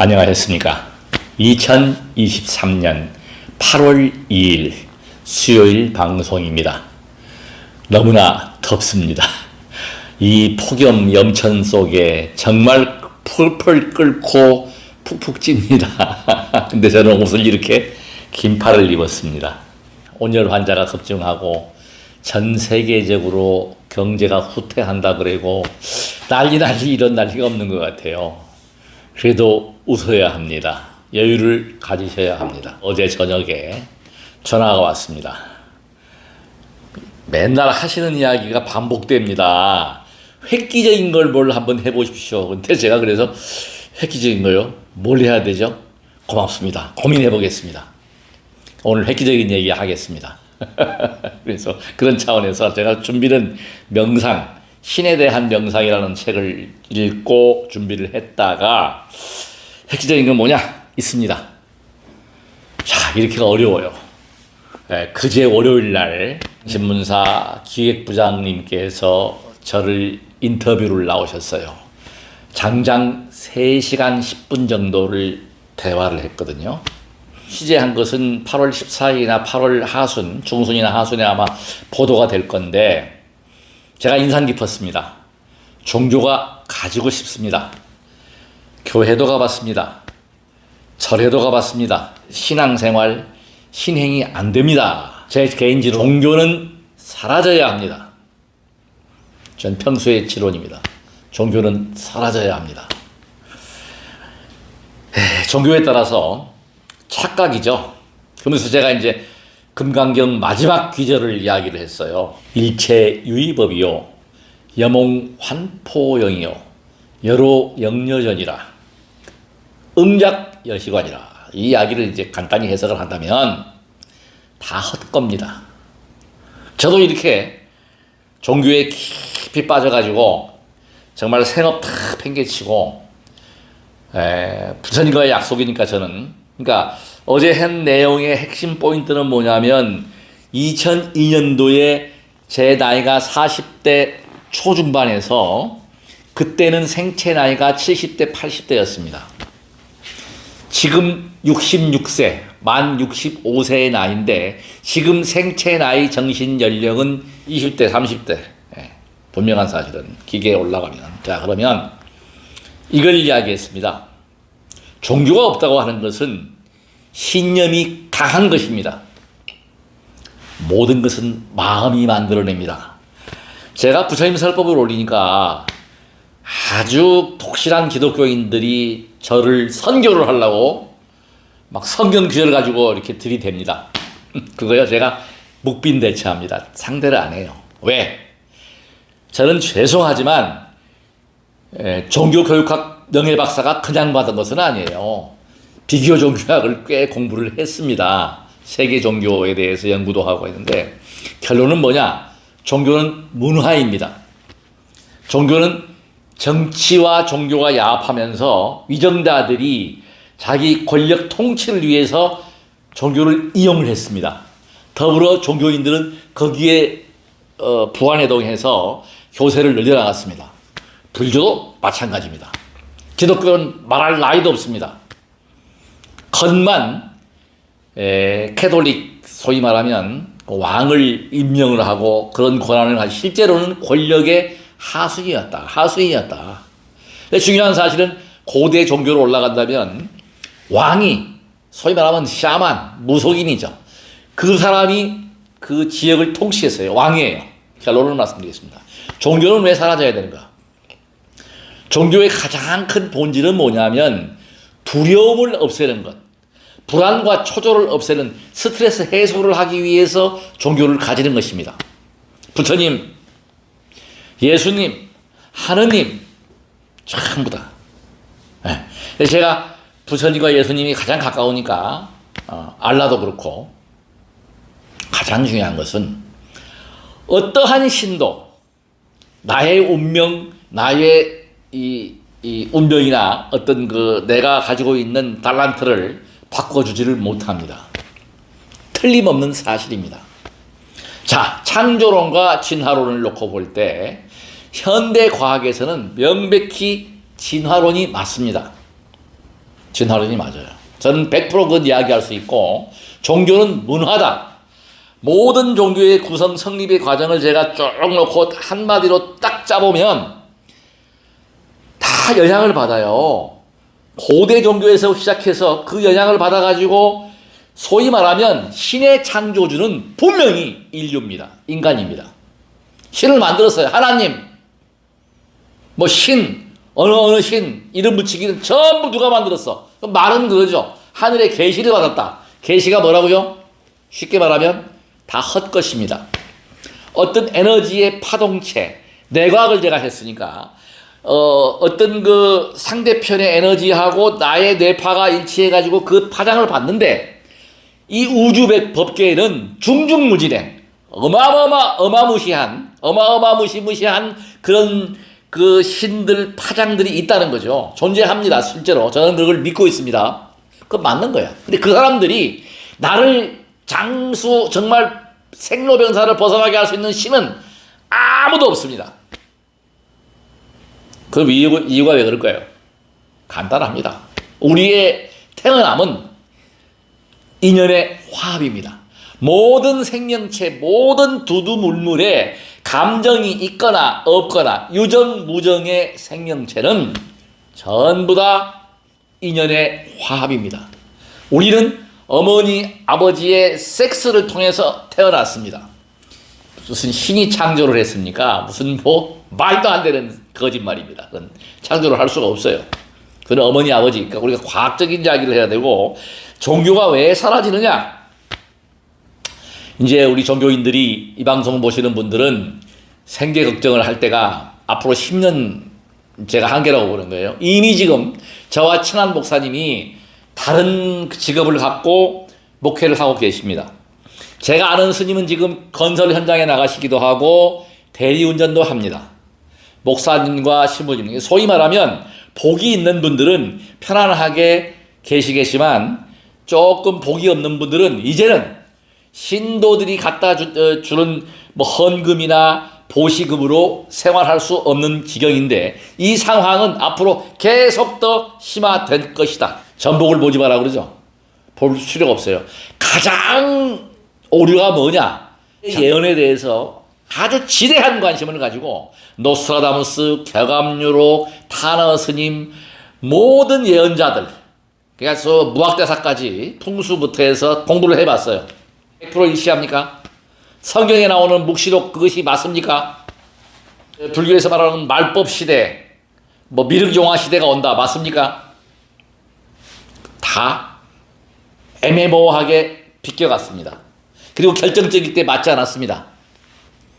안녕하셨습니까? 2023년 8월 2일 수요일 방송입니다. 너무나 덥습니다. 이 폭염 염천 속에 정말 풀풀 끓고 푹푹 찝니다. 근데 저는 옷을 이렇게 긴팔을 입었습니다. 온열 환자가 급증하고 전 세계적으로 경제가 후퇴한다 그러고 난리 난리 이런 난리가 없는 것 같아요. 그래도 웃어야 합니다. 여유를 가지셔야 합니다. 어제 저녁에 전화가 왔습니다. 맨날 하시는 이야기가 반복됩니다. 획기적인 걸 뭘 한번 해보십시오. 근데 제가 그래서 획기적인 거요? 뭘 해야 되죠? 고맙습니다. 고민해 보겠습니다. 오늘 획기적인 얘기 하겠습니다. 그래서 그런 차원에서 제가 준비는 명상, 신에 대한 명상이라는 책을 읽고 준비를 했다가 획기적인 건 뭐냐? 있습니다. 자, 이렇게 어려워요. 예, 그제 월요일 날 신문사 기획부장님께서 저를 인터뷰를 나오셨어요. 장장 3시간 10분 정도를 대화를 했거든요. 취재한 것은 8월 14일이나 8월 하순, 중순이나 하순에 아마 보도가 될 건데 제가 인상 깊었습니다. 종교가 가지고 싶습니다. 교회도 가봤습니다. 절에도 가봤습니다. 신앙생활, 신행이 안 됩니다. 제 개인지로 종교는 사라져야 합니다. 전 평소의 지론입니다. 종교는 사라져야 합니다. 에, 종교에 따라서 착각이죠. 그러면서 제가 이제 금강경 마지막 귀절을 이야기를 했어요. 일체 유의법이요. 여몽 환포영이요. 여로 영여전이라. 음작 여시관이라. 이 이야기를 이제 간단히 해석을 한다면 다 헛겁니다. 저도 이렇게 종교에 깊이 빠져가지고 정말 생업 다 팽개치고 에, 부처님과의 약속이니까 저는 그러니까 어제 한 내용의 핵심 포인트는 뭐냐면 2002년도에 제 나이가 40대 초중반에서 그때는 생체 나이가 70대 80대였습니다. 지금 66세, 만 65세의 나이인데 지금 생체 나이 정신 연령은 20대 30대. 예, 분명한 사실은 기계에 올라가면 자 그러면 이걸 이야기했습니다. 종교가 없다고 하는 것은 신념이 강한 것입니다. 모든 것은 마음이 만들어냅니다. 제가 부처님 설법을 올리니까 아주 독실한 기독교인들이 저를 선교를 하려고 막 성경 구절 가지고 이렇게 들이댑니다. 그거요 제가 묵빈대처합니다. 상대를 안 해요. 왜? 저는 죄송하지만 에, 종교교육학 명예박사가 그냥 받은 것은 아니에요. 비교 종교학을 꽤 공부를 했습니다. 세계 종교에 대해서 연구도 하고 했는데 결론은 뭐냐? 종교는 문화입니다. 종교는 정치와 종교가 야합하면서 위정자들이 자기 권력 통치를 위해서 종교를 이용을 했습니다. 더불어 종교인들은 거기에 어, 부안해동해서 교세를 늘려나갔습니다. 불교도 마찬가지입니다. 기독교는 말할 나이도 없습니다. 에, 캐톨릭 소위 말하면 왕을 임명을 하고 그런 권한을 가지 실제로는 권력의 하수인이었다. 하수인이었다. 근데 중요한 사실은 고대 종교로 올라간다면 왕이 소위 말하면 샤만, 무속인이죠. 그 사람이 그 지역을 통치했어요. 왕이에요. 결론을 말씀드리겠습니다. 종교는 왜 사라져야 되는가? 종교의 가장 큰 본질은 뭐냐면 두려움을 없애는 것. 불안과 초조를 없애는 스트레스 해소를 하기 위해서 종교를 가지는 것입니다. 부처님, 예수님, 하느님, 전부 다. 네. 제가 부처님과 예수님이 가장 가까우니까, 어, 알라도 그렇고, 가장 중요한 것은 어떠한 신도 나의 운명, 나의 이, 이 운명이나 어떤 그 내가 가지고 있는 달란트를 바꿔주지를 못합니다. 틀림없는 사실입니다. 자, 창조론과 진화론을 놓고 볼 때 현대 과학에서는 명백히 진화론이 맞습니다. 진화론이 맞아요. 저는 100%그 이야기할 수 있고 종교는 문화다. 모든 종교의 구성 성립의 과정을 제가 쭉 놓고 한마디로 딱 짜보면 다 영향을 받아요. 고대 종교에서 시작해서 그 영향을 받아가지고 소위 말하면 신의 창조주는 분명히 인류입니다. 인간입니다. 신을 만들었어요. 하나님. 뭐 신, 어느 어느 신, 이름 붙이기는 전부 누가 만들었어. 말은 그거죠. 하늘의 계시를 받았다. 계시가 뭐라고요? 쉽게 말하면 다 헛것입니다. 어떤 에너지의 파동체, 내과학을 제가 했으니까 어, 어떤 그 상대편의 에너지하고 나의 뇌파가 일치해가지고 그 파장을 받는데 이 우주 법계에는 중중무진해 어마어마 어마무시한 어마어마무시무시한 그런 그 신들 파장들이 있다는 거죠. 존재합니다. 실제로 저는 그걸 믿고 있습니다. 그 맞는 거야. 근데 그 사람들이 나를 장수 정말 생로병사를 벗어나게 할 수 있는 신은 아무도 없습니다. 그 이유, 이유가 왜 그럴까요? 간단합니다. 우리의 태어남은 인연의 화합입니다. 모든 생명체, 모든 두두물물에 감정이 있거나 없거나 유정 무정의 생명체는 전부 다 인연의 화합입니다. 우리는 어머니, 아버지의 섹스를 통해서 태어났습니다. 무슨 신이 창조를 했습니까? 무슨 뭐 말도 안 되는 거짓말입니다. 그건 창조를 할 수가 없어요. 그건 어머니, 아버지. 그러니까 우리가 과학적인 이야기를 해야 되고 종교가 왜 사라지느냐? 이제 우리 종교인들이 이 방송 보시는 분들은 생계 걱정을 할 때가 앞으로 10년 제가 한계라고 보는 거예요. 이미 지금 저와 친한 목사님이 다른 직업을 갖고 목회를 하고 계십니다. 제가 아는 스님은 지금 건설 현장에 나가시기도 하고 대리운전도 합니다. 목사님과 신부님, 소위 말하면 복이 있는 분들은 편안하게 계시겠지만 조금 복이 없는 분들은 이제는 신도들이 갖다 주, 어, 주는 뭐 헌금이나 보시금으로 생활할 수 없는 지경인데 이 상황은 앞으로 계속 더 심화될 것이다. 전복을 보지 마라 그러죠. 볼 필요가 없어요. 가장 오류가 뭐냐? 예언에 대해서 아주 지대한 관심을 가지고 노스트라다무스, 격암유로, 타너 스님 모든 예언자들 그래서 무학대사까지 풍수부터 해서 공부를 해봤어요. 100% 일치합니까? 성경에 나오는 묵시록 그것이 맞습니까? 불교에서 말하는 말법 시대, 뭐 미륵용화 시대가 온다 맞습니까? 다 애매모호하게 비껴갔습니다. 그리고 결정적일 때 맞지 않았습니다.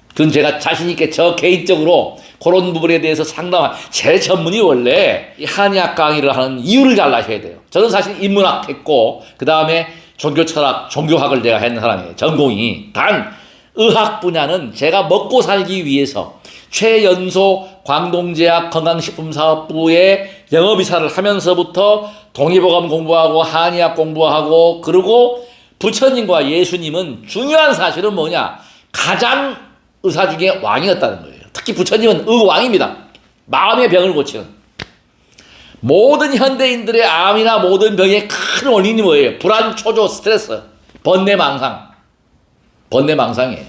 그건 제가 자신있게 저 개인적으로 그런 부분에 대해서 상담한 제 전문이 원래 한의학 강의를 하는 이유를 잘 아셔야 돼요. 저는 사실 인문학 했고 그 다음에 종교 철학, 종교학을 제가 했는 사람이에요. 전공이. 단 의학 분야는 제가 먹고 살기 위해서 최연소 광동제약 건강식품사업부에 영업이사를 하면서부터 동의보감 공부하고 한의학 공부하고 그리고 부처님과 예수님은 중요한 사실은 뭐냐? 가장 의사 중에 왕이었다는 거예요. 특히 부처님은 의왕입니다. 마음의 병을 고치는. 모든 현대인들의 암이나 모든 병의 큰 원인이 뭐예요? 불안, 초조, 스트레스, 번뇌, 망상. 번뇌, 망상이에요.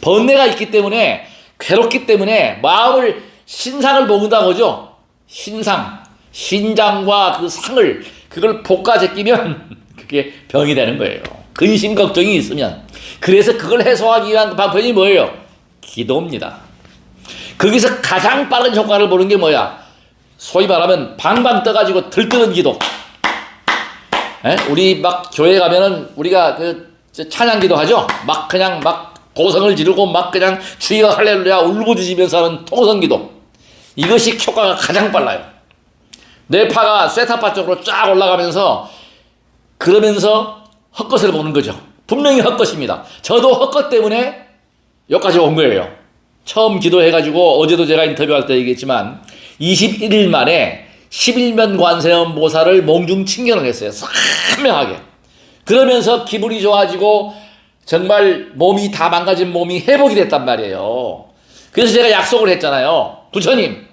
번뇌가 있기 때문에 괴롭기 때문에 마음을 신상을 먹는다고 하죠. 신상. 신장과 그 상을 그걸 볶아 제끼면 그게 병이 되는 거예요. 근심 걱정이 있으면. 그래서 그걸 해소하기 위한 방법이 뭐예요? 기도입니다. 거기서 가장 빠른 효과를 보는 게 뭐야? 소위 말하면 방방 떠가지고 들뜨는 기도. 에? 우리 막 교회 가면은 우리가 그 찬양 기도 하죠. 막 그냥 막 고성을 지르고 막 그냥 주의가 할렐루야 울부짖으면서 하는 통성 기도. 이것이 효과가 가장 빨라요. 뇌파가 쇠타파 쪽으로 쫙 올라가면서 그러면서 헛것을 보는 거죠. 분명히 헛것입니다. 저도 헛것 때문에 여기까지 온 거예요. 처음 기도해가지고 어제도 제가 인터뷰할 때 얘기했지만 21일 만에 11면 관세음 보살을 몽중 칭견을 했어요. 선명하게. 그러면서 기분이 좋아지고 정말 몸이 다 망가진 몸이 회복이 됐단 말이에요. 그래서 제가 약속을 했잖아요. 부처님,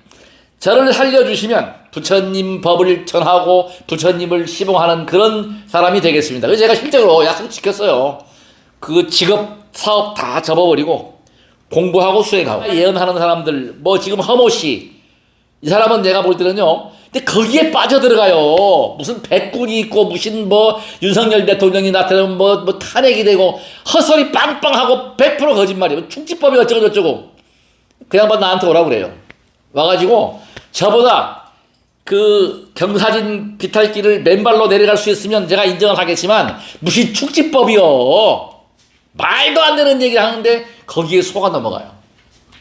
저를 살려주시면 부처님 법을 전하고 부처님을 시봉하는 그런 사람이 되겠습니다. 그래서 제가 실제로 약속 지켰어요. 그 직업 사업 다 접어버리고 공부하고 수행하고 예언하는 사람들 뭐 지금 허모 씨 이 사람은 내가 볼 때는요. 근데 거기에 빠져들어가요. 무슨 백군이 있고 무슨 뭐 윤석열 대통령이 나타나면 뭐, 뭐 탄핵이 되고 헛소리 빵빵하고 100% 거짓말이에요. 충치법이 어쩌고 저쩌고 그 양반 나한테 오라고 그래요. 와가지고 저보다 그 경사진 비탈길을 맨발로 내려갈 수 있으면 제가 인정을 하겠지만 무슨 축지법이요. 말도 안 되는 얘기를 하는데 거기에 속아 넘어가요.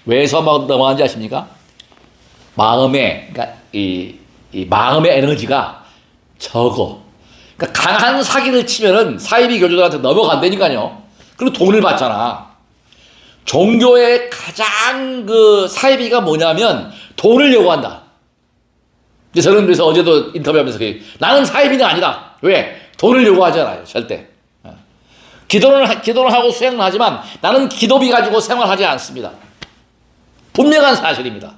왜 속아 넘어가는지 아십니까? 마음에 그러니까 이, 이 마음의 에너지가 적어. 그러니까 강한 사기를 치면은 사이비 교주들한테 넘어간다니까요. 그리고 돈을 받잖아. 종교의 가장 그 사이비가 뭐냐면 돈을 요구한다. 이제 저는 그래서 어제도 인터뷰하면서 그 나는 사이비는 아니다. 왜? 돈을 요구하잖아요. 절대. 어. 기도는 하- 기도는 하고 수행은 하지만 나는 기도비 가지고 생활하지 않습니다. 분명한 사실입니다.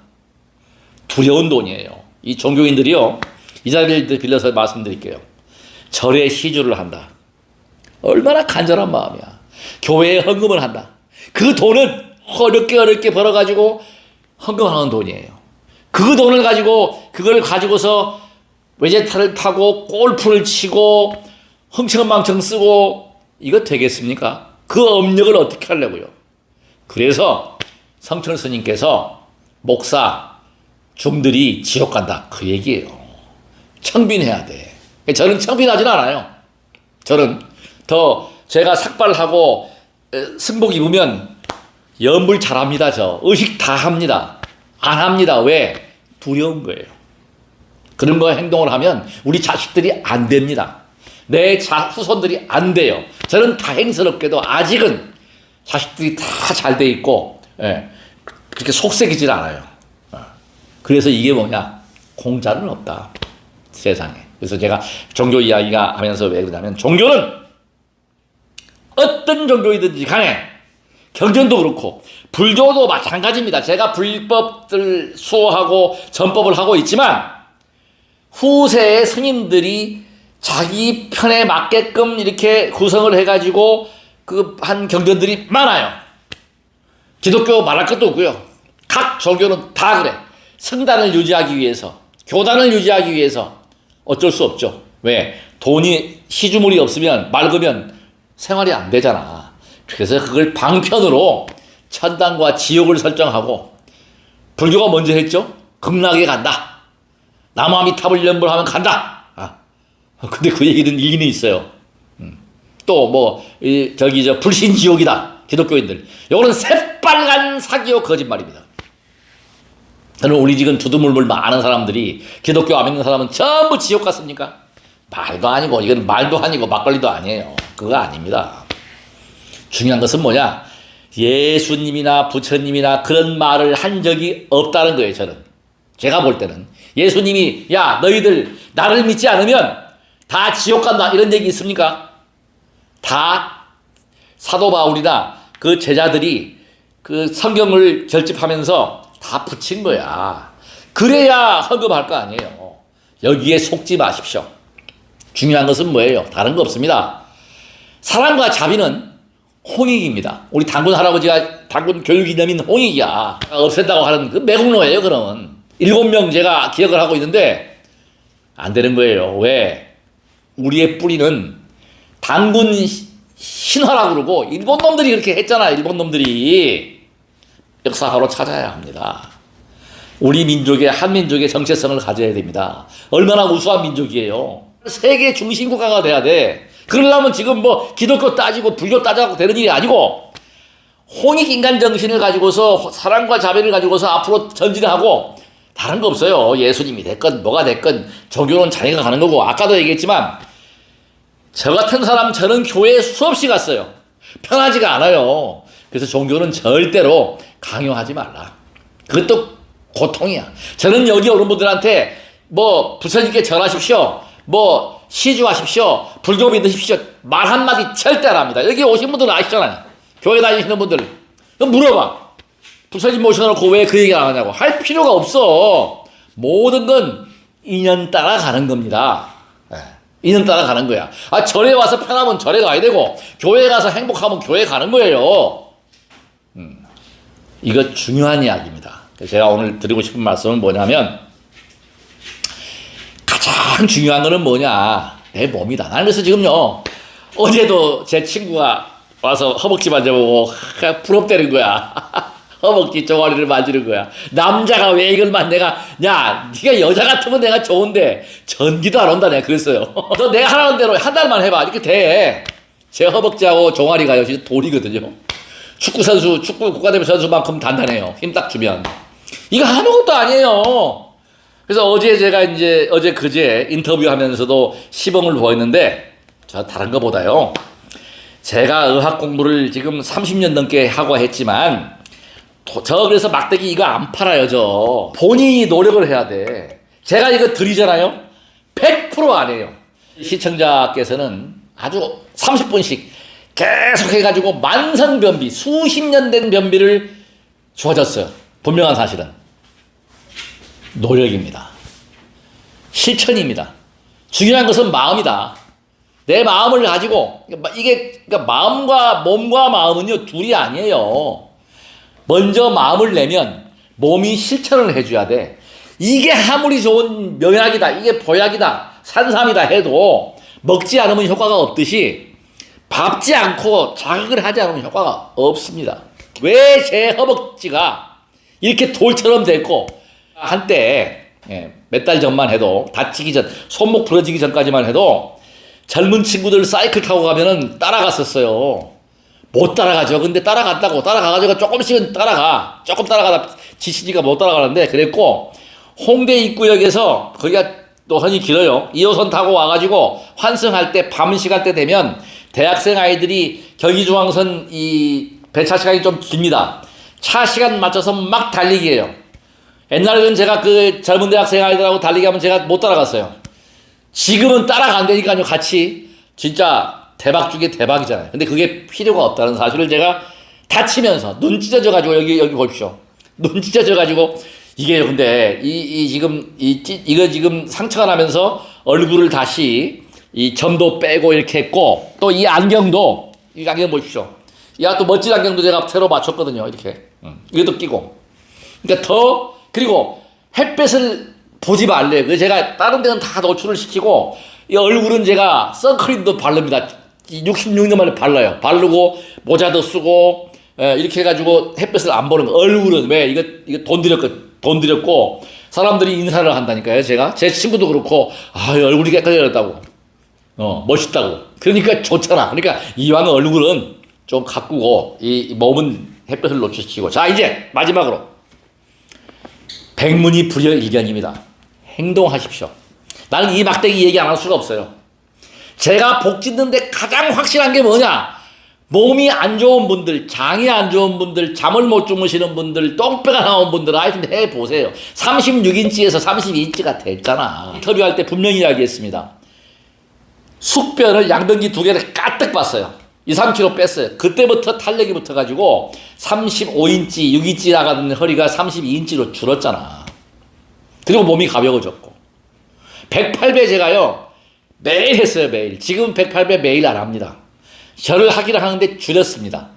두려운 돈이에요. 이 종교인들이요. 이 자리를 빌려서 말씀드릴게요. 절에 시주를 한다. 얼마나 간절한 마음이야. 교회에 헌금을 한다. 그 돈은 어렵게 어렵게 벌어가지고 헌금하는 돈이에요. 그 돈을 가지고 그걸 가지고서 외제차를 타고 골프를 치고 흥청망청 쓰고 이거 되겠습니까? 그 업력을 어떻게 하려고요? 그래서 성철 스님께서 목사 중들이 지옥 간다 그 얘기예요. 청빈해야 돼. 저는 청빈하진 않아요. 저는 더 제가 삭발하고 에, 승복 입으면 연불 잘합니다. 저 의식 다 합니다. 안 합니다. 왜? 두려운 거예요. 그런 거 행동을 하면 우리 자식들이 안 됩니다. 내 자, 후손들이 안 돼요. 저는 다행스럽게도 아직은 자식들이 다 잘 돼 있고 예, 그렇게 속색이질 않아요. 어. 그래서 이게 뭐냐? 공짜는 없다. 세상에. 그래서 제가 종교 이야기가 하면서 왜 그러냐면 종교는 어떤 종교이든지 간에 경전도 그렇고 불교도 마찬가지입니다. 제가 불법들 수호하고 전법을 하고 있지만 후세의 스님들이 자기 편에 맞게끔 이렇게 구성을 해가지고 그 한 경전들이 많아요. 기독교 말할 것도 없고요. 각 종교는 다 그래. 성단을 유지하기 위해서, 교단을 유지하기 위해서 어쩔 수 없죠. 왜? 돈이 시주물이 없으면 맑으면 생활이 안 되잖아. 그래서 그걸 방편으로 천당과 지옥을 설정하고 불교가 먼저 했죠. 극락에 간다. 남아미탑을 연불하면 간다. 아, 근데 그 얘기는 일리는 있어요. 음. 또뭐 저기 저 불신 지옥이다. 기독교인들. 요거는 새빨간 사기요 거짓말입니다. 저는 우리 지금 두두물물 많은 사람들이 기독교 안 믿는 사람은 전부 지옥 갔습니까? 말도 아니고 이건 말도 아니고 막걸리도 아니에요. 그거 아닙니다. 중요한 것은 뭐냐? 예수님이나 부처님이나 그런 말을 한 적이 없다는 거예요, 저는. 제가 볼 때는. 예수님이, 야, 너희들 나를 믿지 않으면 다 지옥 간다. 이런 얘기 있습니까? 다 사도 바울이나 그 제자들이 그 성경을 결집하면서 다 붙인 거야. 그래야 헌금할 거 아니에요. 여기에 속지 마십시오. 중요한 것은 뭐예요? 다른 거 없습니다. 사랑과 자비는 홍익입니다. 우리 당군 할아버지가 당군 교육 이념인 홍익이야. 없앤다고 하는 그 매국노예요, 그러면. 일곱 명 제가 기억을 하고 있는데 안 되는 거예요. 왜? 우리의 뿌리는 시- 신화라고 그러고 일본 놈들이 그렇게 했잖아. 일본 놈들이 역사하러 찾아야 합니다. 우리 민족의 한민족의 정체성을 가져야 됩니다. 얼마나 우수한 민족이에요. 세계 중심 국가가 돼야 돼. 그러려면 지금 뭐 기독교 따지고 불교 따지고 되는 일이 아니고 홍익 인간 정신을 가지고서 사랑과 자비를 가지고서 앞으로 전진하고 다른 거 없어요. 예수님이 됐건 뭐가 됐건 종교는 자기가 가는 거고 아까도 얘기했지만 저 같은 사람 저는 교회에 수없이 갔어요. 편하지가 않아요. 그래서 종교는 절대로 강요하지 말라. 그것도 고통이야. 저는 여기 오는 분들한테 뭐 부처님께 절하십시오. 뭐 시주하십시오. 불교 믿으십시오. 말 한마디 절대 안 합니다. 여기 오신 분들은 아시잖아요. 교회 다니시는 분들. 그럼 물어봐. 부처님 모셔놓고 왜 그 얘기 안 하냐고. 할 필요가 없어. 모든 건 인연 따라 가는 겁니다. 예, 인연 따라 가는 거야. 아 절에 와서 편하면 절에 가야 되고 교회 가서 행복하면 교회 가는 거예요. 음, 이거 중요한 이야기입니다. 제가 오늘 드리고 싶은 말씀은 뭐냐면 가장 중요한 거는 뭐냐 내 몸이다. 나는 그래서 지금요 어제도 제 친구가 와서 허벅지 만져보고 하, 부럽다는 거야. 허벅지 종아리를 만지는 거야. 남자가 왜 이걸 만 내가 야 네가 여자 같으면 내가 좋은데 전기도 안 온다 내가 그랬어요. 너 내가 하라는 대로 한 달만 해봐 이렇게 돼. 제 허벅지하고 종아리가요 진짜 돌이거든요. 축구 선수 축구 국가대표 선수만큼 단단해요. 힘 딱 주면 이거 아무것도 아니에요. 그래서 어제 제가 이제 어제 그제 인터뷰하면서도 시범을 보였는데 저 다른 거보다요. 제가 의학 공부를 지금 30년 넘게 하고 했지만 도- 저 그래서 막대기 이거 안 팔아요 저. 본인이 노력을 해야 돼. 제가 이거 드리잖아요? 100%안 해요. 시청자께서는 아주 30분씩 계속 해가지고 만성 변비 수십 년 된 변비를 좋아졌어요. 분명한 사실은 노력입니다 실천입니다 중요한 것은 마음이다 내 마음을 가지고 이게 그러니까 마음과 몸과 마음은요 둘이 아니에요. 먼저 마음을 내면 몸이 실천을 해줘야 돼. 이게 아무리 좋은 명약이다, 이게 보약이다, 산삼이다 해도 먹지 않으면 효과가 없듯이 밟지 않고 자극을 하지 않으면 효과가 없습니다. 왜 제 허벅지가 이렇게 돌처럼 됐고 한때 예, 몇달 전만 해도 다치기 전 손목 부러지기 전까지만 해도 젊은 친구들 사이클 타고 가면은 따라갔었어요. 못 따라가죠. 근데 따라갔다고 따라가가지고 조금씩은 따라가. 조금 따라가다 지치니까 못 따라가는데 그랬고 홍대 입구역에서 거기가 또 선이 길어요. 2호선 타고 와가지고 환승할 때 밤 시간대 되면 대학생 아이들이 경기중앙선 이 배차 시간이 좀 깁니다. 차 시간 맞춰서 막 달리기예요. 옛날에는 제가 그 젊은 대학생 아이들하고 달리기 하면 제가 못 따라갔어요. 지금은 따라간다니까요, 같이. 진짜 대박 중에 대박이잖아요. 근데 그게 필요가 없다는 사실을 제가 다치면서 눈 찢어져 가지고 여기, 여기 보십시오. 눈 찢어져 가지고 이게 근데 이, 이 지금 이, 찌- 이거 지금 상처가 나면서 얼굴을 다시 이 점도 빼고 이렇게 했고 또 이 안경도 이 안경 보십시오. 야 또 멋진 안경도 제가 새로 맞췄거든요. 이렇게. 음, 이것도 끼고. 그러니까 더 그리고 햇볕을 보지 말래요. 그래서 제가 다른 데는 다 노출을 시키고 이 얼굴은 제가 선크림도 바릅니다. 66년 만에 발라요. 바르고 모자도 쓰고 예, 이렇게 해가지고 햇볕을 안 보는 거. 얼굴은 왜 이거 이거 돈 들였고 돈 들였고 사람들이 인사를 한다니까요. 제가 제 친구도 그렇고 아 얼굴이 깨끗해졌다고 어 멋있다고. 그러니까 좋잖아. 그러니까 이왕 얼굴은 좀 가꾸고 이, 이 몸은 햇볕을 노출시키고 자 이제 마지막으로 백문이 불여일견입니다. 행동하십시오. 나는 이 막대기 얘기 안 할 수가 없어요. 제가 복 짓는데 가장 확실한 게 뭐냐? 몸이 안 좋은 분들, 장이 안 좋은 분들, 잠을 못 주무시는 분들, 똥배가 나온 분들 하여튼 해보세요. 36인치에서 32인치가 됐잖아. 인터뷰할 때 분명히 이야기했습니다. 숙변을 양변기 두 개를 까뜩 봤어요. 2, 3kg 뺐어요. 그때부터 탄력이 붙어가지고 35인치, 6인치 나가던 허리가 32인치로 줄었잖아. 그리고 몸이 가벼워졌고. 108배 제가요, 매일 했어요, 매일. 지금 108배 매일 안 합니다. 저를 하기를 하는데 줄였습니다.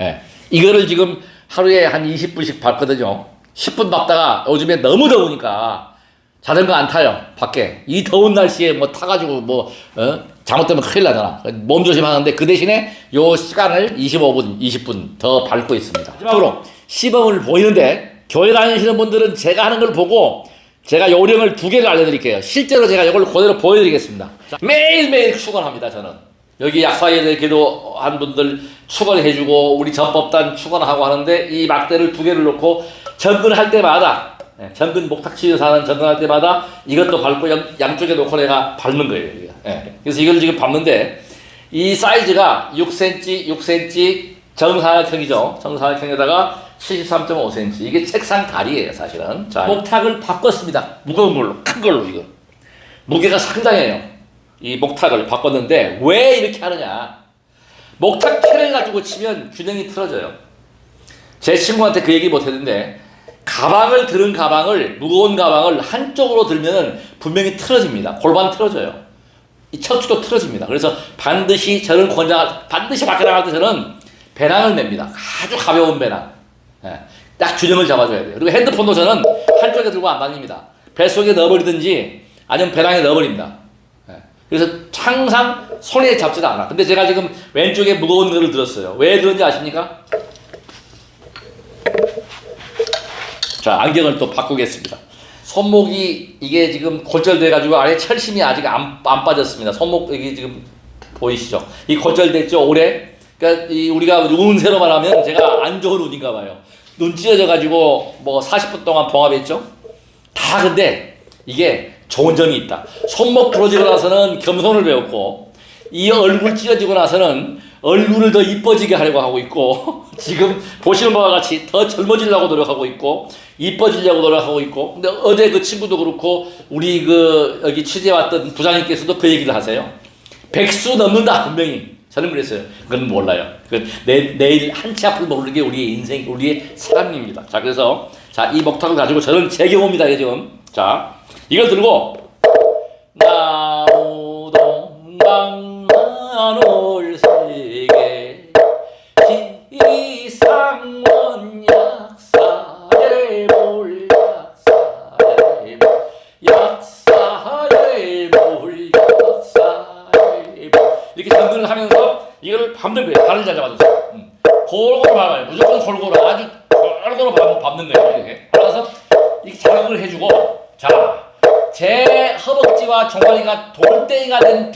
예. 이거를 지금 하루에 한 20분씩 밟거든요. 10분 밟다가 요즘에 너무 더우니까 자전거 안 타요, 밖에. 이 더운 날씨에 뭐 타가지고 뭐, 어? 잘못되면 큰일 나잖아. 몸 조심하는데 그 대신에 요 시간을 25분, 20분 더 밟고 있습니다. 마지막으로 시범을 보이는데 교회 다니시는 분들은 제가 하는 걸 보고 제가 요령을 두 개를 알려드릴게요. 실제로 제가 이걸 그대로 보여드리겠습니다. 자, 매일매일 축원합니다, 저는. 여기 약사에 기도한 분들 축원해주고 우리 전법단 축원하고 하는데 이 막대를 두 개를 놓고 전근할 때마다 예, 전근 목탁 치유 하는 전근할 때마다 이것도 밟고 양, 양쪽에 놓고 내가 밟는 거예요. 예. 그래서 이걸 지금 밟는데 이 사이즈가 6cm, 6cm 정사각형이죠. 정사각형에다가 73.5cm. 이게 책상 다리예요, 사실은. 자, 목탁을 바꿨습니다. 무거운 걸로, 큰 걸로 이거. 무게가 상당해요. 이 목탁을 바꿨는데 왜 이렇게 하느냐? 목탁 캐를 가지고 치면 균형이 틀어져요. 제 친구한테 그 얘기 못 했는데 가방을 들은 가방을 무거운 가방을 한쪽으로 들면은 분명히 틀어집니다. 골반 틀어져요. 이 척추도 틀어집니다. 그래서 반드시 저는 권장 반드시 밖에 나갈 때 저는 배낭을 맵니다. 아주 가벼운 배낭. 예, 딱 균형을 잡아줘야 돼요. 그리고 핸드폰도 저는 한쪽에 들고 안 다닙니다. 뱃속에 넣어버리든지 아니면 배낭에 넣어버립니다. 예, 그래서 항상 손에 잡지도 않아. 근데 제가 지금 왼쪽에 무거운 거를 들었어요. 왜 들었는지 아십니까? 자, 안경을 또 바꾸겠습니다. 손목이 이게 지금 골절돼 가지고 아래 철심이 아직 안, 안 빠졌습니다. 손목 여기 지금 보이시죠? 이 골절됐죠 올해. 그러니까 이 우리가 운세로 말하면 제가 안 좋은 운인가 봐요. 눈 찢어져 가지고 뭐 40분 동안 봉합했죠. 다 근데 이게 좋은 점이 있다. 손목 부러지고 나서는 겸손을 배웠고 이 얼굴 찢어지고 나서는 얼굴을 더 이뻐지게 하려고 하고 있고 지금 보시는 바와 같이 더 젊어지려고 노력하고 있고 이뻐지려고 노력하고 있고 근데 어제 그 친구도 그렇고 우리 그 여기 취재 왔던 부장님께서도 그 얘기를 하세요. 백수 넘는다 분명히 저는 그랬어요. 그건 몰라요. 그 내, 내일 한치 앞을 모르는 게 우리의 인생, 우리의 삶입니다. 자 그래서 자이 목탁을 가지고 저는 제 경험입니다 이게 지금 자 이걸 들고 나무동강 하늘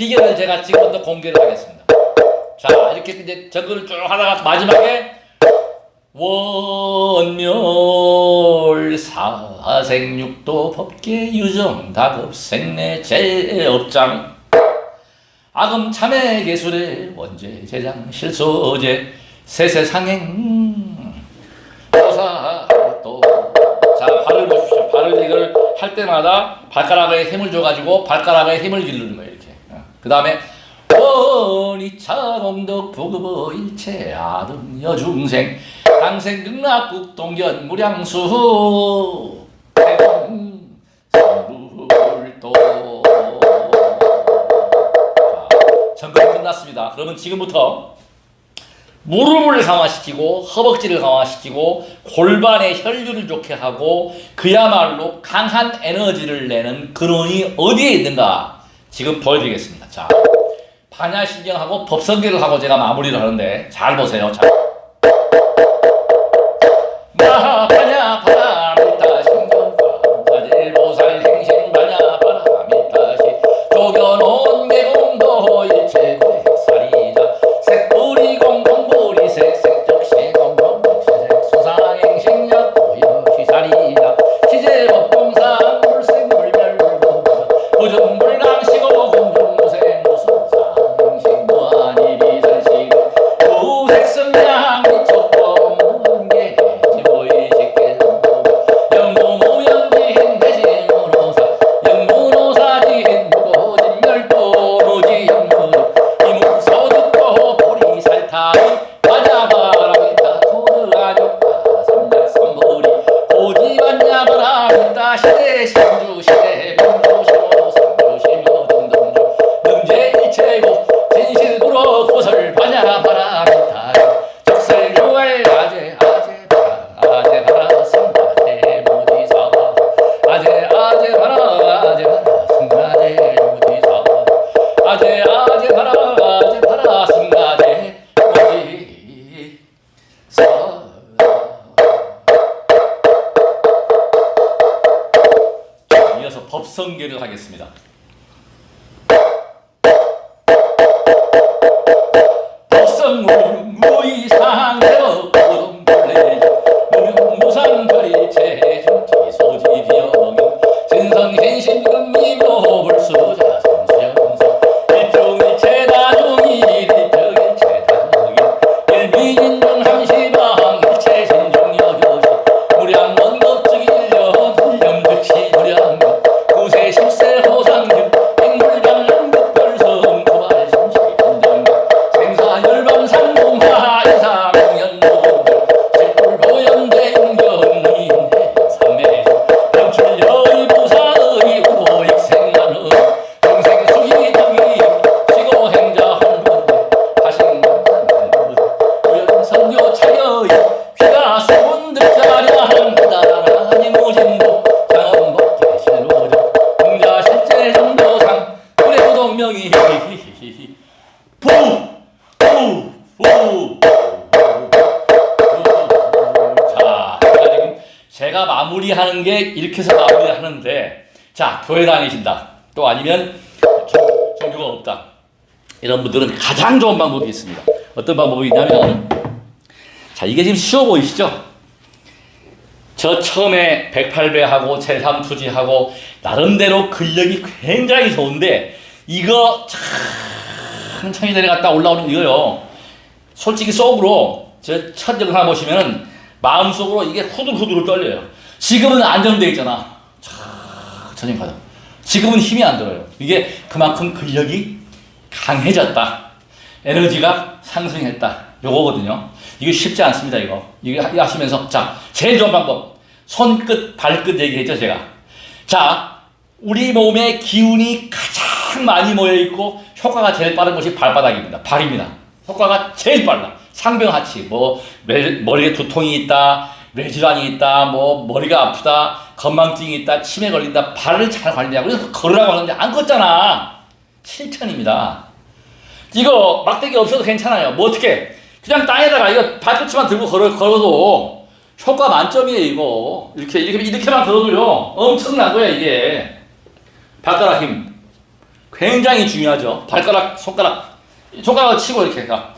비결을 제가 지금부터 공개를 하겠습니다. 자 이렇게 이제 저거를 쭉 하다가 마지막에 원멸 사생육도 법계 유정 다급 생내 제업장 아금 참회 개술의 원죄 제장 실소제 세세 상행 조사도 자 발을 보십시오. 발을 이걸 할 때마다 발가락에 힘을 줘가지고 발가락에 힘을 기르는 거예요 그 다음에 원이차범덕 부급어 일체 아름 여중생 당생 극락국 동견 무량수 성불도 자, 점검 끝났습니다. 그러면 지금부터 무릎을 강화시키고 허벅지를 강화시키고 골반의 혈류를 좋게 하고 그야말로 강한 에너지를 내는 근원이 어디에 있는가 지금 보여드리겠습니다. 자, 반야신경하고 법성계를 하고 제가 마무리를 하는데 잘 보세요. 자. 이런 분들은 가장 좋은 방법이 있습니다. 어떤 방법이 있냐면 자 이게 지금 쉬워 보이시죠? 저 처음에 108배 하고 제3 투지하고 나름대로 근력이 굉장히 좋은데 이거 천천히 내려갔다 올라오는 이거요. 솔직히 속으로 저 첫 영상 보시면은 마음속으로 이게 후들후들 떨려요. 지금은 안정돼 있잖아. 천천히 가다. 지금은 힘이 안 들어요. 이게 그만큼 근력이 강해졌다. 에너지가 상승했다. 요거거든요. 이거 쉽지 않습니다, 이거. 이거 하- 하시면서. 자, 제일 좋은 방법. 손끝, 발끝 얘기했죠, 제가. 자, 우리 몸에 기운이 가장 많이 모여있고 효과가 제일 빠른 곳이 발바닥입니다. 발입니다. 효과가 제일 빨라. 상병하치, 뭐, 뇌- 머리에 두통이 있다, 뇌질환이 있다, 뭐, 머리가 아프다, 건망증이 있다, 치매 걸린다, 발을 잘 관리하고, 그래서 걸으라고 하는데 안 걷잖아. 실천입니다. 이거 막대기 없어도 괜찮아요. 뭐 어떻게? 그냥 땅에다가 이거 발끝만 들고 걸어, 걸어도 효과 만점이에요, 이거. 이렇게, 이렇게, 이렇게만 걸어도요. 엄청난 거야, 이게. 발가락 힘. 굉장히 중요하죠. 발가락, 손가락. 손가락을 치고 이렇게 가.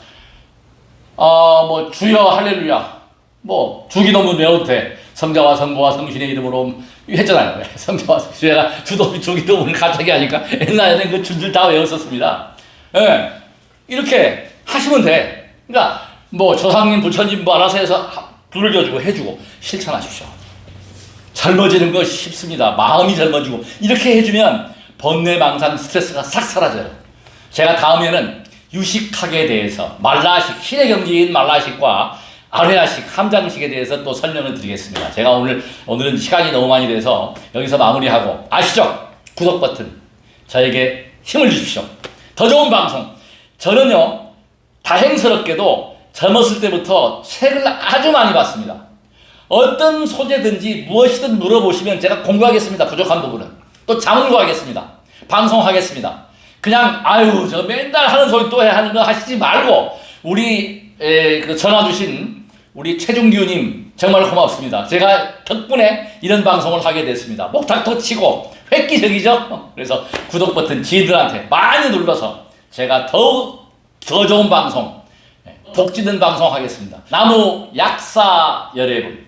어, 뭐, 주여, 할렐루야. 뭐, 주기도문 외워도 돼. 성자와 성부와 성신의 이름으로 했잖아요. 성자와 성주가 주도 주기도문 갑자기 하니까 옛날에는 그 줄줄 다 외웠었습니다. 예. 이렇게 하시면 돼. 그러니까 뭐 조상님 부처님 뭐 알아서 해서 져주고 해주고 실천하십시오. 젊어지는 거 쉽습니다. 마음이 젊어지고 이렇게 해주면 번뇌 망상 스트레스가 싹 사라져요. 제가 다음에는 유식학에 대해서 말라식 신의 경지인 말라식과 아레아식 함장식에 대해서 또 설명을 드리겠습니다. 제가 오늘 오늘은 시간이 너무 많이 돼서 여기서 마무리하고 아시죠? 구독 버튼 저에게 힘을 주십시오. 더 좋은 방송. 저는요 다행스럽게도 젊었을 때부터 책을 아주 많이 봤습니다. 어떤 소재든지 무엇이든 물어보시면 제가 공부하겠습니다. 부족한 부분은. 또 자문구하겠습니다. 방송하겠습니다. 그냥 아유 저 맨날 하는 소리 또 해 하는 거 하시지 말고 우리 에, 그 전화 주신 우리 최중규님 정말 고맙습니다. 제가 덕분에 이런 방송을 하게 됐습니다. 목탁도 치고 획기적이죠. 그래서 구독 버튼 지들한테 많이 눌러서 제가 더욱 더 좋은 방송, 복 지는 방송 하겠습니다. 나무 약사 여러분